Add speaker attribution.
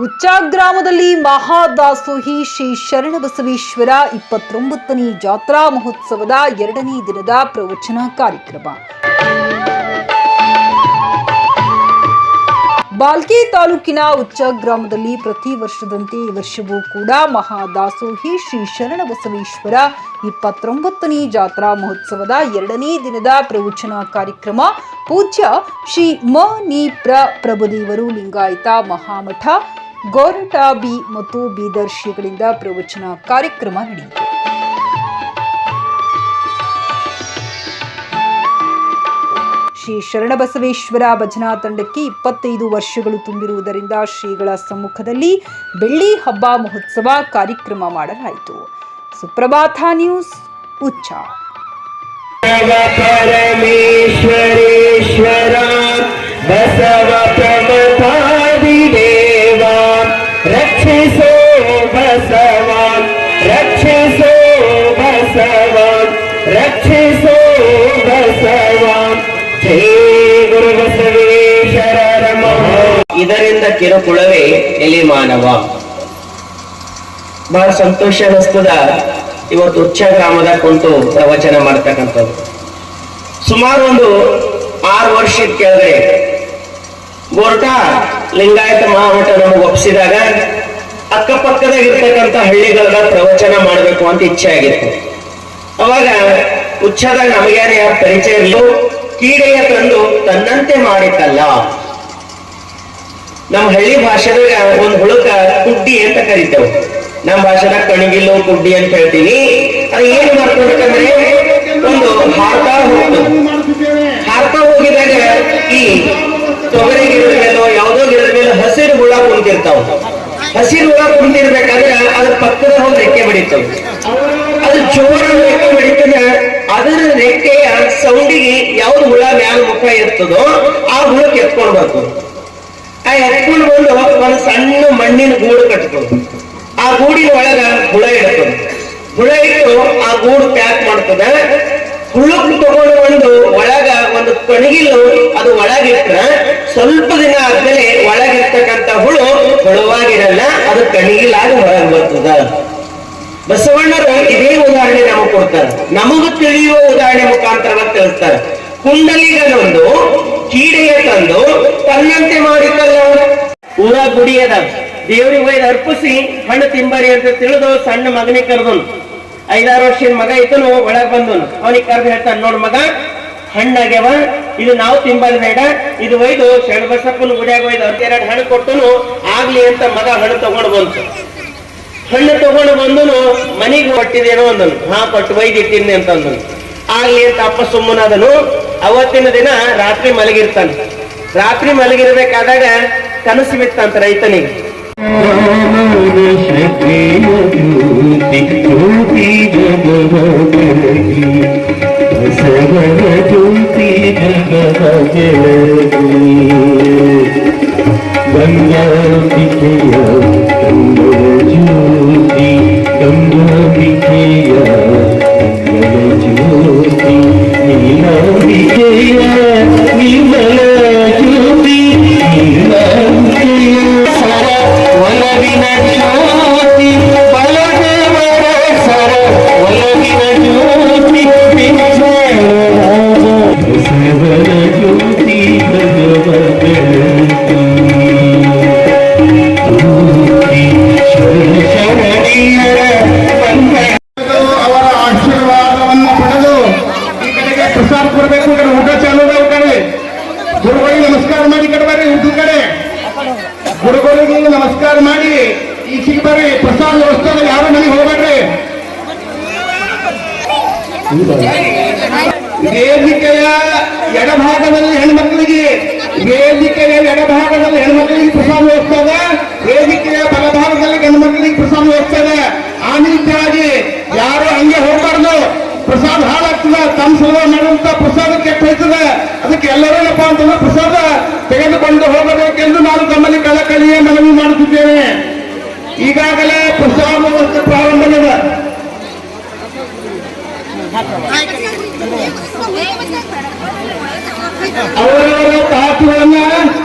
Speaker 1: ಉಚ್ಚಾಗ್ರಾಮದಲ್ಲಿ ಮಹಾದಾಸೋಹಿ ಶ್ರೀ ಶರಣಬಸವೇಶ್ವರ ಇಪ್ಪತ್ತೊಂಬತ್ತನೇ ಜಾತ್ರಾ ಮಹೋತ್ಸವದ ಎರಡನೇ ದಿನದ ಪ್ರವಚನ ಕಾರ್ಯಕ್ರಮ. ಬಾಲ್ಕಿ ತಾಲೂಕಿನ ಉಚ್ಚ ಗ್ರಾಮದಲ್ಲಿ ಪ್ರತಿ ವರ್ಷದಂತೆ ಈ ವರ್ಷವೂ ಕೂಡ ಮಹಾದಾಸೋಹಿ ಶ್ರೀ ಶರಣಬಸವೇಶ್ವರ ಇಪ್ಪತ್ತೊಂಬತ್ತನೇ ಜಾತ್ರಾ ಮಹೋತ್ಸವದ ಎರಡನೇ ದಿನದ ಪ್ರವಚನ ಕಾರ್ಯಕ್ರಮ. ಪೂಜ್ಯ ಶ್ರೀ ಮ ನಿ ಪ್ರ ಪ್ರಭುದೇವರು ಲಿಂಗಾಯತ ಮಹಾಮಠ ಗೋರಟ ಮತ್ತು ಬೀದರ್ ಶ್ರೀಗಳಿಂದ ಪ್ರವಚನ ಕಾರ್ಯಕ್ರಮ ನಡೆಯಿತು. ಶ್ರೀ ಶರಣಬಸವೇಶ್ವರ ಭಜನಾ ತಂಡಕ್ಕೆ ಇಪ್ಪತ್ತೈದು ವರ್ಷಗಳು ತುಂಬಿರುವುದರಿಂದ ಶ್ರೀಗಳ ಸಮ್ಮುಖದಲ್ಲಿ ಬೆಳ್ಳಿ ಹಬ್ಬ ಮಹೋತ್ಸವ ಕಾರ್ಯಕ್ರಮ ಮಾಡಲಾಯಿತು. ಸುಪ್ರಭಾತ ನ್ಯೂಸ್, ಉಚ್ಚ.
Speaker 2: ಇದರಿಂದ ಕಿರುಕುಳವೇ ಎಲಿ ಮಾನವ? ಬಹಳ ಸಂತೋಷ ಅನಿಸ್ತದ ಇವತ್ತು ಉಚ್ಚ ಗ್ರಾಮದ ಕುಂತು ಪ್ರವಚನ ಮಾಡ್ತಕ್ಕಂಥದ್ದು. ಸುಮಾರು ಒಂದು ಆರು ವರ್ಷದ ಕೆಳಗೆ ಗೋರ್ಟಾ ಲಿಂಗಾಯತ ಮಹಾಮಠ ನಮಗೆ ಒಪ್ಪಿಸಿದಾಗ ಅಕ್ಕಪಕ್ಕದಾಗ ಇರ್ತಕ್ಕಂಥ ಹಳ್ಳಿಗಳ ಪ್ರವಚನ ಮಾಡಬೇಕು ಅಂತ ಇಚ್ಛೆ ಆಗಿತ್ತು. ಅವಾಗ ಉಚ್ಛದಾಗ ನಮಗೇನೆ ಪರಿಚಯ ಕೀಡೆಯ ತಂದು ತನ್ನಂತೆ ಮಾಡಿತಲ್ಲ ನಮ್ಮ ಹಳ್ಳಿ ಭಾಷೆದಾಗ ಒಂದು ಹುಳುಕ ಕುಡ್ಡಿ ಅಂತ ಕರಿತೇವೆ. ನಮ್ಮ ಭಾಷೆದಾಗ ಕಣಗಿಲು ಕುಡ್ಡಿ ಅಂತ ಹೇಳ್ತೀವಿ ಅದು ಏನು ಮಾಡ್ಕೊಬೇಕಂದ್ರೆ, ಒಂದು ಹಾರ್ತಾ ಹೋಗ್ತದೆ. ಹಾರ್ತಾ ಹೋಗಿದಾಗ ಈ ತೊಗರಿ ಗಿಡದ ಮೇಲೆ, ಯಾವುದೋ ಗಿಡದ ಮೇಲೆ ಹಸಿರು ಹುಳ ಕುಂತಿರ್ತಾವ. ಹಸಿರು ಹುಳ ಕುಂದಿರ್ಬೇಕಾದ್ರೆ ಅದ್ರ ಪಕ್ಕದ ಒಂದು ರೆಕ್ಕೆ ಬಡಿತಾವ ಅದು ಜೋರಾಗಿ ರೆಕ್ಕೆ ಬೆಳೀತದೆ ಅದರ ರೆಕ್ಕೆಯ ಸೌಂಡಿಗೆ ಯಾವ್ದು ಹುಳ, ಮ್ಯಾಲ ಮುಖ ಇರ್ತದೋ ಆ ಹುಳಕ್ಕೆ ಎತ್ಕೊಂಡು ಬರ್ತದೆ ಆ ಎತ್ಕೊಂಡು ಬಂದು ಒಂದು ಸಣ್ಣ ಮಣ್ಣಿನ ಗೂಡು ಕಟ್ಕೊಂಡು. ಆ ಗೂಡಿನ ಒಳಗ ಹುಳ ಇಡ್ತದೆ ಹುಳ ಇಟ್ಟು ಆ ಗೂಡು ಪ್ಯಾಕ್ ಮಾಡ್ತದೆ. ಹುಳುಕ್ ತಗೊಂಡು ಬಂದು ಒಳಗ ಕಣಗಿಲು ಅದು ಒಳಗಿಟ್ರ ಸ್ವಲ್ಪ ದಿನ ಆದ್ಮೇಲೆ ಒಳಗಿರ್ತಕ್ಕಂಥ ಹುಳು ಹುಳುವಾಗಿರಲ್ಲ ಅದು ಕಣಗಿಲಾಗಿ ಹೊರಗೆ ಬರ್ತದ. ಬಸವಣ್ಣರು ಇದೇ ಉದಾಹರಣೆ ನಮಗೆ ಕೊಡ್ತಾರೆ. ನಮಗೂ ತಿಳಿಯುವ ಉದಾಹರಣೆ ಮುಖಾಂತರವಾಗಿ ತಿಳಿಸ್ತಾರೆ. ಕುಂಡಲಿಗನೊಂದು ಕೀಡೆಯ ತಂದು ತನ್ನಂತೆ ಮಾಡಿದ್ದಲ್ಲ ಊರ ಗುಡಿಯದ ದೇವ್ರಿಗೆ ಒಯ್ದು ಅರ್ಪಿಸಿ ಹಣ್ಣು ತಿಂಬರಿ ಅಂತ ತಿಳಿದು ಸಣ್ಣ ಮಗನಿಗೆ ಕರೆದನು. ಐದಾರು ವರ್ಷದ ಮಗ ಇದ್ದನು, ಒಳಗೆ ಬಂದನು. ಅವನಿಗೆ ಕರೆದು ಹೇಳ್ತಾನೆ, ನೋಡ್ ಮಗ ಹಣ್ಣಾಗ್ಯವ ಇದು ನಾವು ತಿಂಬಲ್ ಬೇಡ ಇದು ಒಯ್ದು ಶರಣಬಸಪ್ಪನ ಗುಡಿಯಾಗ ಒಯ್ದು ಅವ್ರಿಗೆ ಎರಡು ಹಣ್ಣು ಕೊಟ್ಟನು ಆಗ್ಲಿ ಅಂತ ಮಗ ಹಣ್ಣು ತಗೊಂಡು ಬಂತು ಹಣ್ಣು ತಗೊಂಡು ಬಂದನು ಮನೆಗೆ ಕೊಟ್ಟಿದ್ದೇನೋ ಅಂದನು ಹಾ ಕೊಟ್ಟು ಒಯ್ದಿಟ್ಟಿನಿ ಅಂತ ಅಂದನು ಆಗ್ಲಿ ಅಂತ ಅಪ್ಪ ಸುಮ್ಮನಾದನು ಅವತ್ತಿನ ದಿನ ರಾತ್ರಿ ಮಲಗಿರ್ತಾನೆ ರಾತ್ರಿ ಮಲಗಿರ್ಬೇಕಾದಾಗ ಕನಸು ಬಿತ್ತಂತ ರೈತನಿಗೆ
Speaker 3: ಜ್ಯೋತಿ
Speaker 4: भजन की गंगा ಮಾಡಿ ಈ ಕಡೆ. ಗುರುಗಳಿಗೂ ನಮಸ್ಕಾರ ಮಾಡಿ ಈಚೆಗೆ ಬರ್ರಿ ಪ್ರಸಾದ ವ್ಯವಸ್ಥೆ ಯಾರು ನನಗೆ ಹೋಗ್ಬೇಡ್ರಿ? ವೇದಿಕೆಯ ಎಡಭಾಗದಲ್ಲಿ ಹೆಣ್ಮಕ್ಳಿಗೆ, ವೇದಿಕೆಯ ಎಡಭಾಗದಲ್ಲಿ ಹೆಣ್ಮಕ್ಳಿಗೆ ಪ್ರಸಾದ ವ್ಯವಸ್ಥೆ ವೇದಿಕೆಯ ಬಲಭಾಗದಲ್ಲಿ ಹೆಣ್ಮಕ್ಳಿಗೆ ಪ್ರಸಾದ ವ್ಯವಸ್ಥೆ ಆ ಯಾರು ಹಂಗೆ ಹೋಗ್ಬಾರ್ದು. ಪ್ರಸಾದ ಹಾಳಾಗ್ತದೆ. ತಮ್ಮ ಸಲುವಾಗಿ ಮಾಡುವಂತ ಪ್ರಸಾದ ಕೆಟ್ಟ ಹೋಯ್ತದೆ. ಅದಕ್ಕೆ ಎಲ್ಲರೂ ಏನಪ್ಪಾ ಅಂತಂದ್ರೆ ಪ್ರಸಾದ Obama